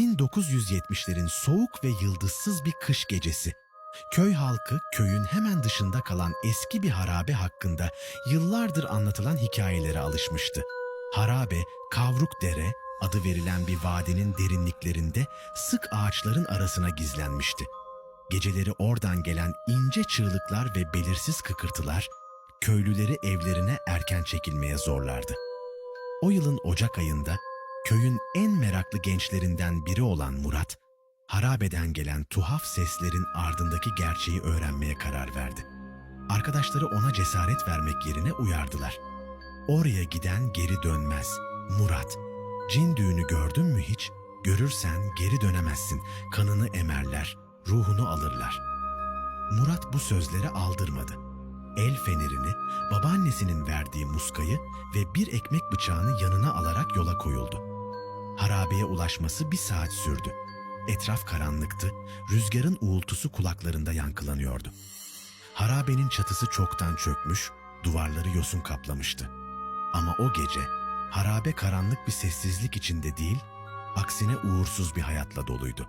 1970'lerin soğuk ve yıldızsız bir kış gecesi. Köy halkı köyün hemen dışında kalan eski bir harabe hakkında yıllardır anlatılan hikayelere alışmıştı. Harabe, Kavruk Dere adı verilen bir vadinin derinliklerinde sık ağaçların arasına gizlenmişti. Geceleri oradan gelen ince çığlıklar ve belirsiz kıkırtılar köylüleri evlerine erken çekilmeye zorlardı. O yılın Ocak ayında köyün en meraklı gençlerinden biri olan Murat, harabeden gelen tuhaf seslerin ardındaki gerçeği öğrenmeye karar verdi. Arkadaşları ona cesaret vermek yerine uyardılar. Oraya giden geri dönmez. Murat, cin düğünü gördün mü hiç? Görürsen geri dönemezsin. Kanını emerler, ruhunu alırlar. Murat bu sözleri aldırmadı. El fenerini, babaannesinin verdiği muskayı ve bir ekmek bıçağını yanına alarak yola koyuldu. Harabeye ulaşması bir saat sürdü. Etraf karanlıktı, rüzgarın uğultusu kulaklarında yankılanıyordu. Harabenin çatısı çoktan çökmüş, duvarları yosun kaplamıştı. Ama o gece harabe karanlık bir sessizlik içinde değil, aksine uğursuz bir hayatla doluydu.